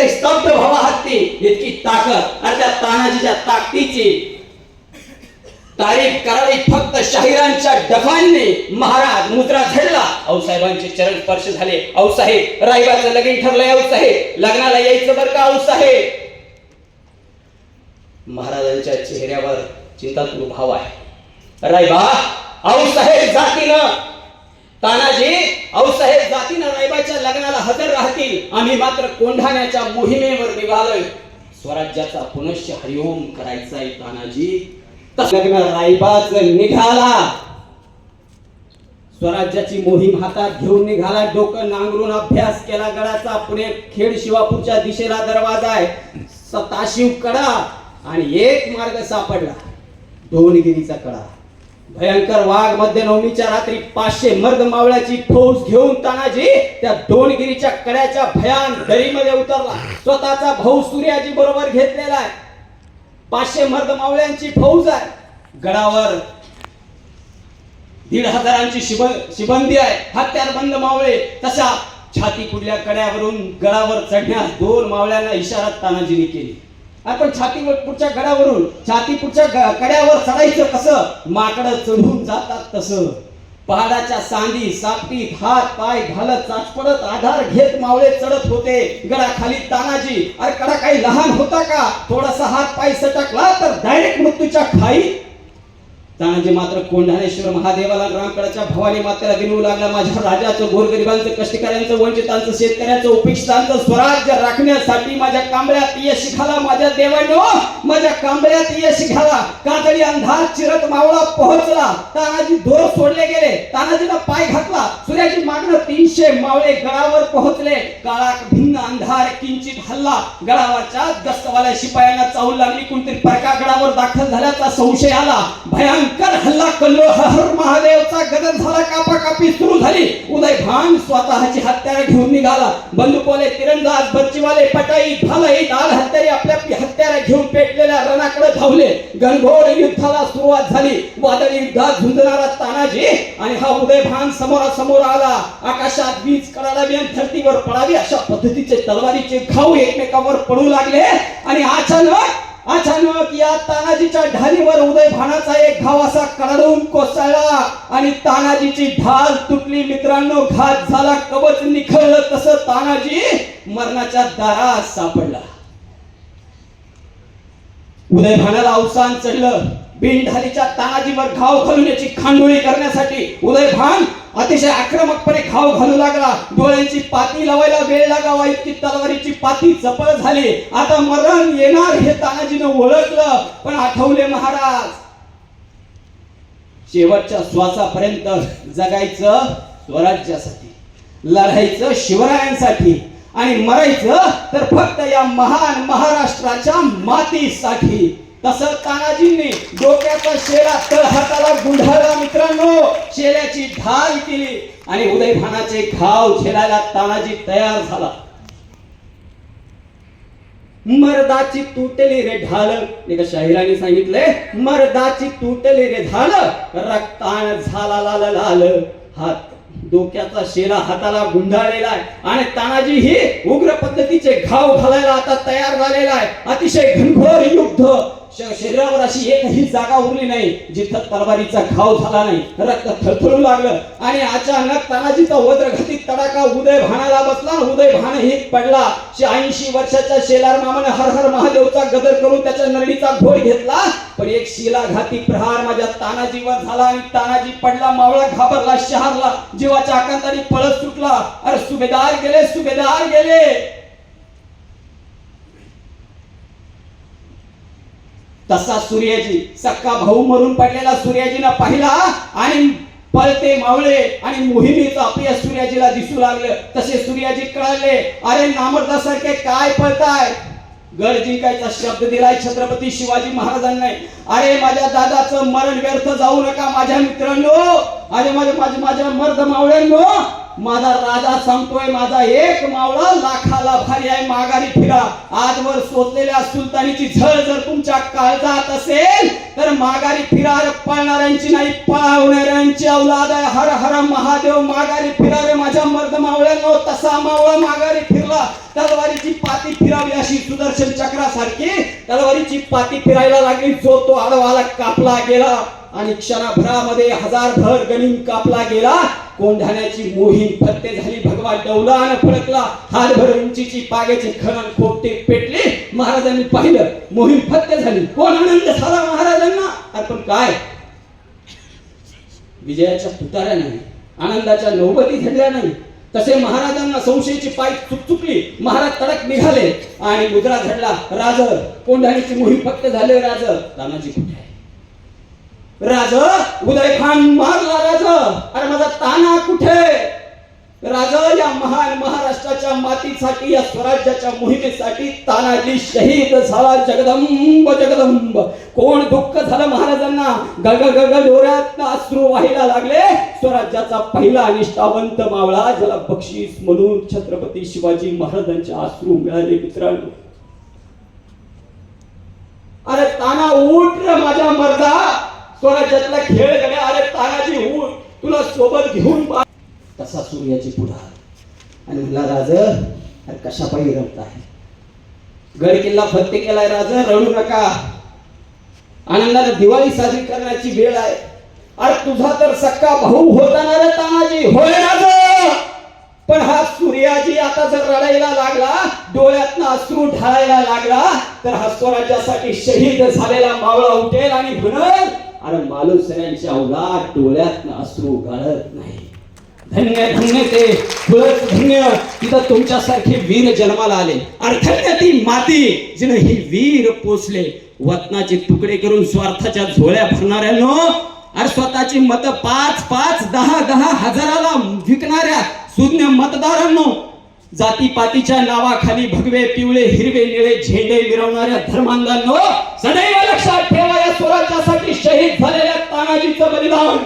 तरी स्तब्ध भावा हत्ती इतकी ताकद आणि त्या तानाजीच्या ताकदीची तारीफ करावी फक्त शाहिरांच्या डफांनी महाराज मुद्रा झडला औसाहेबांचे चरण स्पर्श झाले. औसाहेब रायबाचं लगीन ठरलंय औसाहेब लग्नाला यायचं बरं का औसाहेब महाराजांच्या चेहऱ्यावर चिंतातूर भाव आहे. रायबा औसाहेब जातीनं तानाजी औसाहेब जातीनं नायबाच्या लग्नाला हजर राहतील. आम्ही मात्र कोंढाण्याच्या मोहिमेवर निघालोय. स्वराज्याचा पुनश्च हरिओम करायचा तानाजी. लग्न रायबाच निघाला. स्वराज्याची मोहीम हातात घेऊन निघाला. डोकं नांगरून अभ्यास केला. गडाचा पुणे खेड शिवापूरच्या दिशेला दरवाजा आहे. सताशिव कडा आणि एक मार्ग सापडला. दोनगिरीचा कडा. भयंकर वाघ मध्यनवमीच्या रात्री पाचशे मर्द मावळ्याची फौज घेऊन तानाजी त्या दोनगिरीच्या कड्याच्या भयान दरीमध्ये उतरला. स्वतःचा भाऊ सूर्याजी बरोबर घेतलेला आहे. पाचशे मर्द मावळ्यांची फौज आहे. गडावर दीड हजारांची शिब शिबंदी आहे. हत्यार बंद मावळे. तशा छाती कुडल्या कड्यावरून गडावर चढण्यास दोन मावळ्यांना इशारा तानाजीने केली. आपण छातीवर पुढच्या गडावरून छाती पुढच्या कड्यावर चढायचं कसं? माकडं चढून जातात तसं. पहाडाच्या सांदी सापटीत हात पाय घालत चाचपडत आधार घेत मावळे चढत होते. गडाखाली तानाजी अरे कडा काही लहान होता का? थोडासा हात पाय सटकला तर डायरेक्ट मृत्यूच्या खाई तानाजी मात्र कोंढाणेश्वर महादेवाला रामकडाच्या भवानी मातेला विनवू लागला. माझ्या राजाचं गोरगरिबांचं कष्टकऱ्यांचं वंचितांचं शेतकऱ्यांचं उपेक्षितांचं स्वराज्य राखण्यासाठी माझ्या कांबळ्यात यश घाला माझ्या देवांनो माझ्या कांबळ्यात यश घाला कातडी अंधार चिरत मावळा पोहोचला. तानाजी दोर सोडले गेले. तानाजीला पाय घातला. सूर्याची मागणं तीनशे मावळे गडावर पोहोचले. काळा भिन्न अंधार किंचित हल्ला. गडावरच्या दस्तवाल्या शिपायांना चावल लागली. कोणतरी परका गडावर दाखल झाल्याचा संशय आला. भयंकर हल्ला कल्लो हर महादेवचा गदर झाला कापा कापी सुरू झाली. उदय भान स्वतःची हत्यार घेऊन निघाला. बंदुकवाले तिरंदाज बच्चीवाले पटाई भालाई दाल हत्यारे आपल्या हत्यारे घेऊन पेटलेल्या रणाकडे धावले. गणघोर युद्धाला सुरुवात झाली. वादळी युद्धात झुंजणारा तानाजी आणि हा उदय भान समोरासमोर आला. आकाशात वीज कडाडावी आणि धरतीवर पडावी अशा पद्धतीचे तलवारीचे घाव एकमेकावर पडू लागले. आणि अचानक अचानक या तानाजीच्या ढालीवर उदय भानाचा एक घाव असा कडाडून कोसळला आणि तानाजीची ढाल तुटली. मित्रांनो घात झाला कवच निखळलं तस तानाजी मरणाच्या दारात सापडला. उदय भानाला अवसान चढलं. बिनढालीच्या तानाजीवर घाव घालून याची खांडोळी करण्यासाठी उदय भान अतिशय आक्रमकपणे खाव घालू लागला. डोळ्यांची पाती लावायला वेळ लागावा इतकी तलवारीची पाती चपळ झाली. आता मरण येणार हे तानाजीनं ओळखलं. पण आठवले महाराज शेवटच्या श्वासापर्यंत जगायचं स्वराज्यासाठी लढायचं शिवरायांसाठी आणि मरायचं तर फक्त या महान महाराष्ट्राच्या मातीसाठी. तसं तानाजींनी डोक्याचा शेरा तळ हाताला गुंढाळला मित्रांनो. शेल्याची ढाल केली आणि उदयभानाचे घाव झेलायला तानाजी तयार झाला. मर्दाची तुटली रे ढाल. एका शाहिराने सांगितले मर्दाची तुटली रे ढाल. रक्तान झाला लाल लाल. हात डोक्याचा शेरा हाताला गुंडाळलेला आहे. आणि तानाजी ही उग्र पद्धतीचे घाव घालायला आता तयार झालेला आहे. अतिशय घनघोर युद्ध. शरीरावर अशी एकही जागा उरली नाही जिथं तलवारीचा घाव झाला नाही रक्त थरथरू लागलं आणि अचानक तानाजीचा वज्रघाती तडाखा उदय भानाला बसला उदय भान ही पडला ऐंशी वर्षाच्या शेलार मामाने हर हर महादेवचा गदर करून त्याच्या नरडीचा घोड घेतला. पण एक शिलाघाती प्रहार माझ्या तानाजीवर झाला आणि तानाजी पडला मावळा घाबरला शहरला जीवाच्या आकांताने पळत सुटला. अरे सुभेदार गेले सुभेदार गेले. तसा सूर्याजी सक्का भाऊ मरून पडलेला सूर्याजीनं पाहिला आणि पळते मावळे आणि मोहिमेचं आपल्या सूर्याजीला दिसू लागलं. तसे सूर्याजी कळले अरे नामर्दासारखे काय पळताय? गड जिंकायचा शब्द दिलाय छत्रपती शिवाजी महाराजांनी. अरे माझ्या दादाचं मरण व्यर्थ जाऊ नका माझ्या मित्रांनो. अरे माझ्या माझ्या माझ्या मर्द मावळ्यांनो. माझा राजा सांगतोय माझा एक मावळा लाखाला भारी आहे माघारी फिरा. आजवर सोचलेल्या सुलतानीची झळ जर तुमच्या काळजात असेल तर माघारी फिरा रे पळणाऱ्यांची नाही पळवणाऱ्यांची अवलाद आहे. हर हर महादेव माघारी फिरा रे माझ्या मर्द मावळ्यांनो तसा मावळा माघारी फिरला. तलवारीची पाती फिरावी अशी सुदर्शन चक्रासारखी तलवारीची पाती फिरायला लागली जो तो आडवाला कापला गेला. आणि क्षणाभरामध्ये हजार भर गणिम कापला गेला. कोंढाण्याची मोहीम फत्ते झाली. भगवा डवला आणि फडकला. हातभर उंचीची पागेचे खणन खोपटे पेटले. महाराजांनी पाहिलं मोहीम फत्ते झाली. कोण आनंद झाला महाराजांना? अरे काय? विजयाच्या तुताऱ्या नाही. आनंदाच्या नौबती झडल्या नाही. तसे महाराजांना संशयाची पाय चुकचुकली महाराज तडक निघाले. आणि मुद्रा झडला राज कोंढाणीची मोहीम फक्त झाले राज. तानाजी कुठे आहे? राज उदय खान मारला राज. अरे माझा ताना कुठे? राज या महान महाराष्ट्राच्या मातीसाठी या स्वराज्याच्या मोहिमेसाठी तानाजी शहीद झाला जगदंब जगदंब. कोण दुःख झालं महाराजांना? गग गग डोळ्यात अश्रू व्हायला लागले. स्वराज्याचा पहिला निष्ठावंत मावळा ज्याला बक्षीस म्हणून छत्रपती शिवाजी महाराजांचे अश्रू मिळाले मित्रांनो. अरे ताना उठ माझ्या मर्दा. स्वराज्यातला खेळ गड्या अरे तानाजी उठ तुला सोबत घेऊन बा तसा सूर्याची पुढा आणि मला राज अरे रमत आहे गड किल्ला फत्ते केलाय राज रडू नका. आनंदाने दिवाळी साजरी करण्याची वेळ आहे. अरे तुझा तर सक्का भाऊ होता ना रे तानाजी? होय राज. पण हा सूर्याजी आता जर रडायला लागला डोळ्यातनं अश्रू ढाळायला लागला तर हा स्वराज्यासाठी शहीद झालेला मावळा उठेल आणि म्हणत अरे मालुसऱ्यांच्या अवघात डोळ्यात अश्रू गाळत नाही. धन्य धन्य ते फुलच धन्य. तिथं तुमच्यासारखे वीर जन्माला आले. अरे ती माती जिने ही वीर पोचले वतनाचे तुकडे करून स्वार्थाच्या झोळ्या भरणाऱ्यांनो अरे स्वतःची मत पाच पाच दहा दहा हजाराला विकणाऱ्या शून्य मतदारांनो जातीपातीच्या नावाखाली भगवे पिवळे हिरवे निळे झेंडे मिरवणाऱ्या धर्मांगांनो सदैव लक्षात ठेवा या स्वराज्यासाठी शहीद झालेल्या तानाजीचं बलिदान.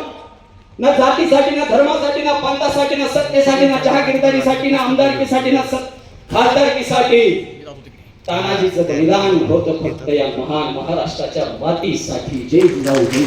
ना जातीसाठी ना धर्मासाठी ना पंथासाठी ना सत्तेसाठी ना जहागिरदारीसाठी ना आमदारकीसाठी ना खासदारकीसाठी तानाजीचं बलिदान होतं फक्त या महान महाराष्ट्राच्या मातीसाठी. जय जिजाऊ जय